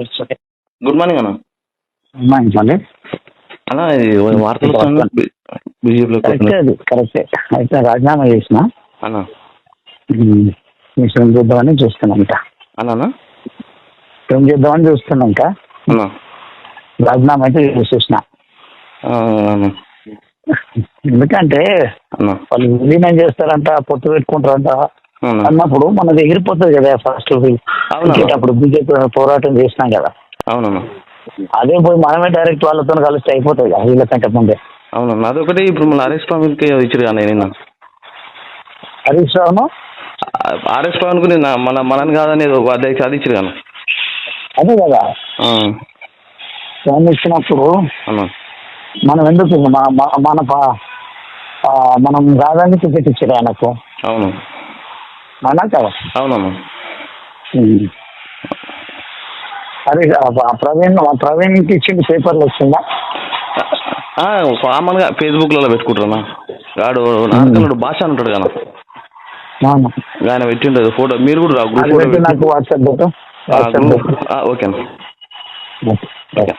Good morning అన్న. మళ్ళీ. అన్న ఇది వార్తలు కరెక్టే అయితే రాజీనామా చేసిన. అన్న. మిషన్ చూద్దామని చూస్తున్నాం ఇంకా అన్న ఏం చేద్దామని చూస్తున్నాం ఇంకా అన్న. రాజీనామా అయితే చేసేసిన. అన్న. ఎందుకంటే అన్న. వాళ్ళు విలీనం చేస్తారంట పొత్తు పెట్టుకుంటారంట. అన్నప్పుడు మనది ఎగిరిపోతుంది కదా ఫస్ట్. అప్పుడు బీజేపీ పోరాటం చేసినాం కదా. అవునన్న అదే పోయి మనమే డైరెక్ట్ వాళ్ళతో కలిస్తే అయిపోతుంది కదా వీళ్ళకంటే ముందే. అవునన్న అదొకటి ఇప్పుడు మన ఆర్ఎస్ స్వామికి ఇచ్చారు కానీ నిన్న. హరీష్ రావును? ఆర్ఎస్ స్వామికి నిన్న మన మనని కాదని అధ్యక్ష అది ఇచ్చారు కానీ అదే కదా. ఫోన్ ఇచ్చినప్పుడు మనం ఎందుకు మన మన- మనం కాదని టికెట్ ఇచ్చారు ఆయనకు. అవును. అవునా కదా అవునన్న ఉమ్. అరే ప్రవీణ్ ప్రవీణ్కి ఇచ్చింది పేపర్లు వచ్చిందా? కామన్గా ఫేస్బుక్లలో పెట్టుకుంటారన్న వాడు నాన్నకల్లుడు భాష అంటాడు కదా. ఆయన పెట్టిండదు ఫోటో. మీరు కూడా నాకు వాట్సాప్ ఓకే ఓకే.